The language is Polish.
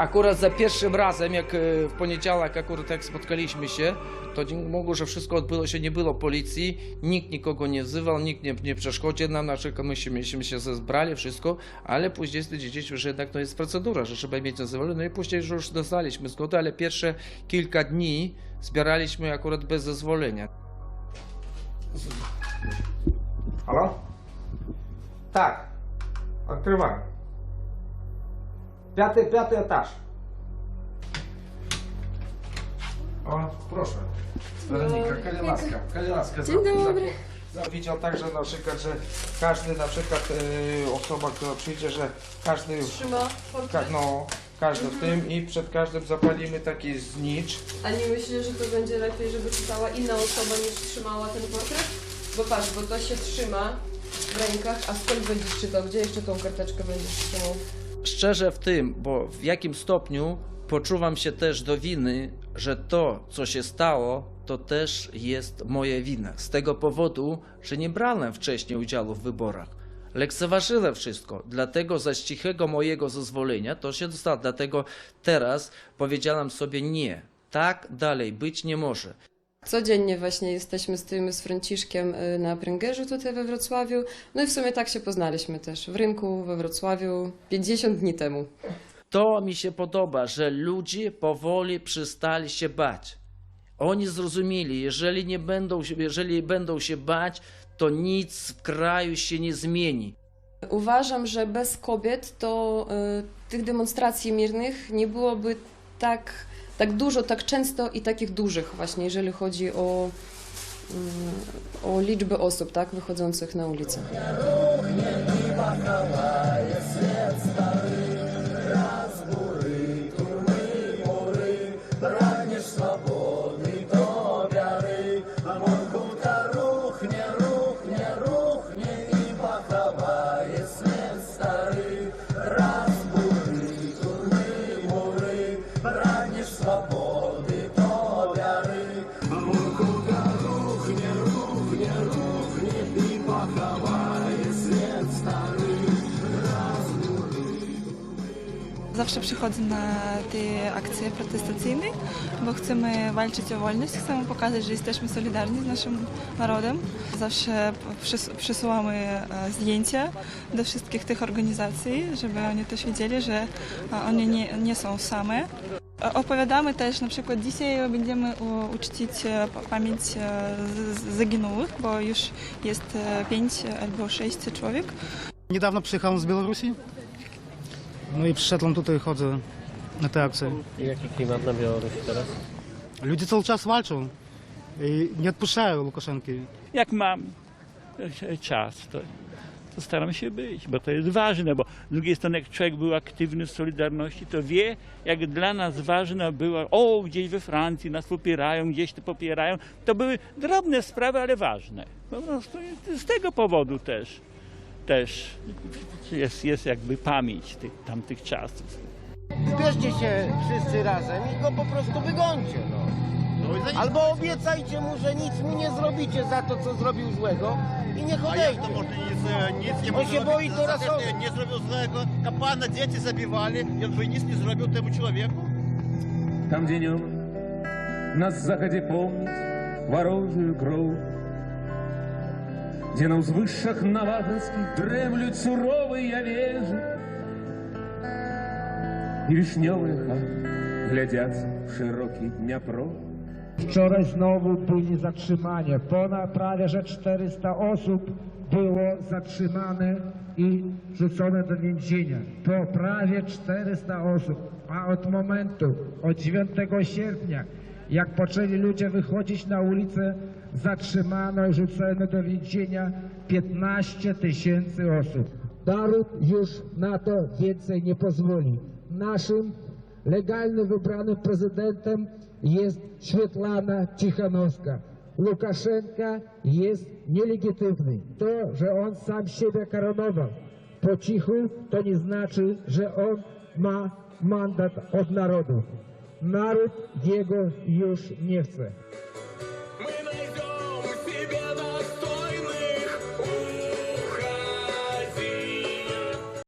Akurat za pierwszym razem, jak e, w poniedziałek akurat jak spotkaliśmy się, to dzięki Bogu, że wszystko odbyło się, nie było policji, nikt nikogo nie wzywał, nikt nie, nie przeszkodził nam, na przykład myśmy, myśmy się zebrali, wszystko, ale później stwierdziliśmy, że jednak to jest procedura, że trzeba mieć zezwolenie, no i później już dostaliśmy zgodę, ale pierwsze kilka dni zbieraliśmy akurat bez zezwolenia. Halo? Tak. Odkrywam. Piąty, piąty etaż. O, proszę. Weronika, Kalilaska. Kalilaska. Dzień dobry. Widział także na przykład, że każdy na przykład e, osoba, która przyjdzie, że każdy Trzyma ka, portret. no, każdy w tym i przed każdym zapalimy taki znicz. A nie myślisz, że to będzie lepiej, żeby czytała inna osoba niż trzymała ten portret? Bo patrz, bo to się trzyma w rękach, a skąd będziesz czytał? Gdzie jeszcze tą karteczkę będziesz trzymał? Szczerze w tym, bo w jakim stopniu poczuwam się też do winy, że to, co się stało, to też jest moja wina. Z tego powodu, że nie brałem wcześniej udziału w wyborach. Lekceważyłem wszystko, dlatego za cichego mojego zezwolenia to się dostało. Dlatego teraz powiedziałem sobie nie, tak dalej być nie może. Codziennie właśnie jesteśmy z tym, z Franciszkiem y, na pręgerzu tutaj we Wrocławiu. No i w sumie tak się poznaliśmy też w rynku we Wrocławiu 50 dni temu. To mi się podoba, że ludzie powoli przestali się bać. Oni zrozumieli, jeżeli nie będą, się- jeżeli będą się bać, to nic w kraju się nie zmieni. Uważam, że bez kobiet to y, tych demonstracji mirnych nie byłoby tak, tak dużo, tak często i takich dużych właśnie, jeżeli chodzi o, y, o liczbę osób tak, wychodzących na ulicę. Zawsze przychodzę na te akcje protestacyjne, bo chcemy walczyć o wolność, chcemy pokazać, że jesteśmy solidarni z naszym narodem. Zawsze przesyłamy e, zdjęcia do wszystkich tych organizacji, żeby oni też wiedzieli, że e, oni nie, nie są same. Opowiadamy też, na przykład dzisiaj będziemy uczcić e, pa- pamięć zaginionych, bo już jest pięć albo sześć człowiek. Niedawno przyjechałem z Białorusi. No i przyszedłem tutaj, chodzę na te akcje. Jaki klimat na Białorusi teraz? Ludzie cały czas walczą i nie odpuszczają Łukaszenki. jak mam czas, to, to staram się być, bo to jest ważne, bo z drugiej strony jak człowiek był aktywny w Solidarności, to wie, jak dla nas ważna była, o, gdzieś we Francji nas popierają, gdzieś to popierają. To były drobne sprawy, ale ważne. Po prostu z tego powodu też, też jest, jest jakby pamięć tych tamtych czasów. Zbierzcie się wszyscy razem i go po prostu wygońcie. No. Albo obiecajcie mu, że nic mu nie zrobicie za to, co zrobił złego i niech A jak odejdzie. to można nic, nic nie On się boi za teraz те, що o- nie zrobił złego, kapana dzieci zabивали, він вже ніс не зробив тему чоловіку. Там днем на заходе помнить ворожую кровь, Где на узвышшах Наваханских дремлют суровые вежи, И вишневые хаты глядятся в широкий Днепро. Wczoraj znowu byli zatrzymani. Ponad prawie że 400 osób było zatrzymane i rzucone do więzienia. To prawie 400 osób. A od momentu, od 9 sierpnia, jak poczęli ludzie wychodzić na ulicę, zatrzymano i rzucono do więzienia 15 tysięcy osób. Naród już na to więcej nie pozwoli. Naszym legalnie wybranym prezydentem jest Świetlana Cichanowska. Łukaszenka jest nielegitymny. To, że on sam siebie koronował po cichu, to nie znaczy, że on ma mandat od narodu naród jego już nie chce.